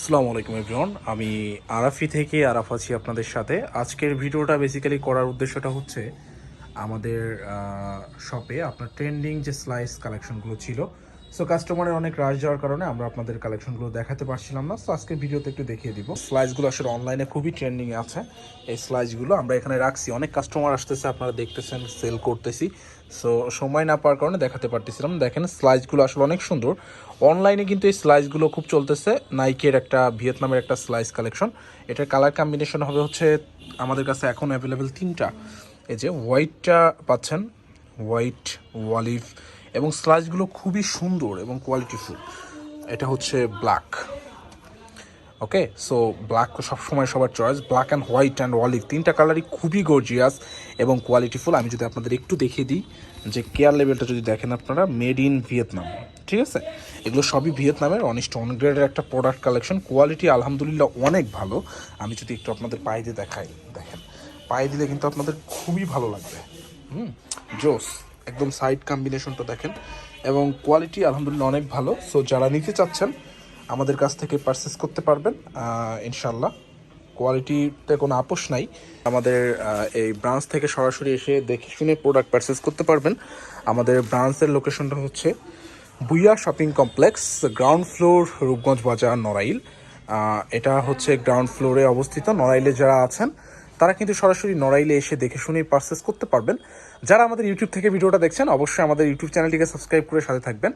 আসসালামু আলাইকুম এভরিওয়ান আমি আরাফি থেকে আরাফ আছি আপনাদের সাথে। আজকের ভিডিওটা বেসিক্যালি করার উদ্দেশ্যটা হচ্ছে আমাদের শপে আপনার ট্রেন্ডিং যে স্লাইস কালেকশনগুলো ছিল সো কাস্টমারের অনেক রাশ যাওয়ার কারণে আমরা আপনাদের কালেকশনগুলো দেখাতে পারছিলাম না। সো আজকে ভিডিওতে একটু দেখিয়ে দিব। স্লাইসগুলো আসলে অনলাইনে খুবই ট্রেন্ডিংয়ে আছে। এই স্লাইসগুলো আমরা এখানে রাখছি। অনেক কাস্টমার আসতেছে, আপনারা দেখতেছেন সেল করতেছি। সো সময় না পাওয়ার কারণে দেখাতে পারতেছিলাম। দেখেন স্লাইসগুলো আসলে অনেক সুন্দর। অনলাইনে কিন্তু এই স্লাইসগুলো খুব চলতেছে। নাইকের একটা ভিয়েতনামের একটা স্লাইস কালেকশন এটার কালার কম্বিনেশন হবে হচ্ছে, আমাদের কাছে এখন অ্যাভেলেবেল তিনটা। এই যে হোয়াইটটা পাচ্ছেন। হোয়াইট ওয়ালিভ এবং স্লাইসগুলো খুবই সুন্দর এবং কোয়ালিটিফুল এটা হচ্ছে ব্ল্যাক ওকে সো ব্ল্যাক তো সবসময় সবার choice black and white and olive তিনটা কালারই খুবই গর্জিয়াস এবং কোয়ালিটিফুল আমি যদি আপনাদের একটু দেখিয়ে দিই, যে কেয়ার লেভেলটা যদি দেখেন আপনারা মেড ইন ভিয়েতনাম ঠিক আছে? এগুলো সবই ভিয়েতনামের অনেক অন গ্রেডের একটা প্রোডাক্ট কালেকশন কোয়ালিটি আলহামদুলিল্লাহ অনেক ভালো। আমি যদি একটু আপনাদের পায়ে দিয়ে দেখাই, দেখেন। পায়ে দিলে কিন্তু আপনাদের খুবই ভালো লাগবে। হুম? জোস। একদম সাইড কম্বিনেশনটা দেখেন। এবং কোয়ালিটি আলহামদুলিল্লাহ অনেক ভালো। সো যারা নিতে চাচ্ছেন, আমাদের কাছ থেকে পারচেস করতে পারবেন। ইনশাল্লাহ কোয়ালিটিতে কোনো আপোষ নাই। আমাদের এই ব্রাঞ্চ থেকে সরাসরি এসে দেখে শুনে প্রোডাক্ট পারচেস করতে পারবেন। আমাদের ব্রাঞ্চের লোকেশনটা হচ্ছে Bhuiya shopping complex ground floor Rupganj Bazar, Narail. এটা হচ্ছে গ্রাউন্ড ফ্লোরে অবস্থিত। নড়াইলে যারা আছেন তারা কিন্তু সরাসরি নড়াইলে এসে দেখে শুনেই পারচেস করতে পারবেন। যারা আমাদের ইউটিউব থেকে ভিডিওটা দেখছেন, অবশ্যই আমাদের ইউটিউব চ্যানেলটিকে সাবস্ক্রাইব করে সাথে থাকবেন।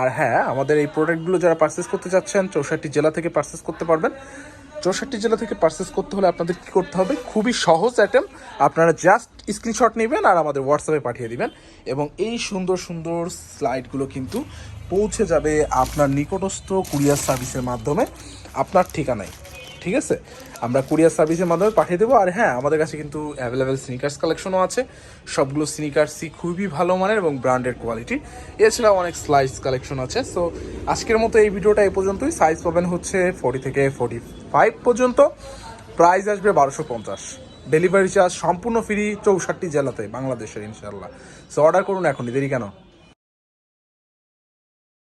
আর হ্যাঁ আমাদের এই প্রোডাক্টগুলো যারা পারচেস করতে চাচ্ছেন, চৌষট্টি জেলা থেকে পারচেস করতে পারবেন। চৌষট্টি জেলা থেকে পারচেস করতে হলে আপনাদের কি করতে হবে? খুবই সহজ অ্যাটেম আপনারা জাস্ট স্ক্রিনশট নেবেন আর আমাদের হোয়াটসঅ্যাপে পাঠিয়ে দিবেন এবং এই সুন্দর সুন্দর স্লাইডগুলো কিন্তু পৌঁছে যাবে আপনার নিকটস্থ কুরিয়ার সার্ভিসের মাধ্যমে। আপনার ঠিকানায়। ঠিক আছে? আমরা কুরিয়ার সার্ভিসের মাধ্যমে পাঠিয়ে দেবো। আর হ্যাঁ আমাদের কাছে কিন্তু অ্যাভেলেবেল স্নিকার্স কালেকশনও আছে। সবগুলো স্নিকার্সই খুবই ভালো মানের এবং ব্র্যান্ডেড কোয়ালিটি এছাড়াও অনেক স্লাইস কালেকশন আছে। সো আজকের মতো এই ভিডিওটা এই পর্যন্তই। সাইজ পাবেন হচ্ছে ফোর্টি থেকে ফোর্টি ফাইভ পর্যন্ত। প্রাইস আসবে বারোশো পঞ্চাশ। ডেলিভারি চার্জ সম্পূর্ণ ফ্রি চৌষট্টি জেলাতে, বাংলাদেশের ইনশাল্লাহ সো অর্ডার করুন এখনই দেরি কেন?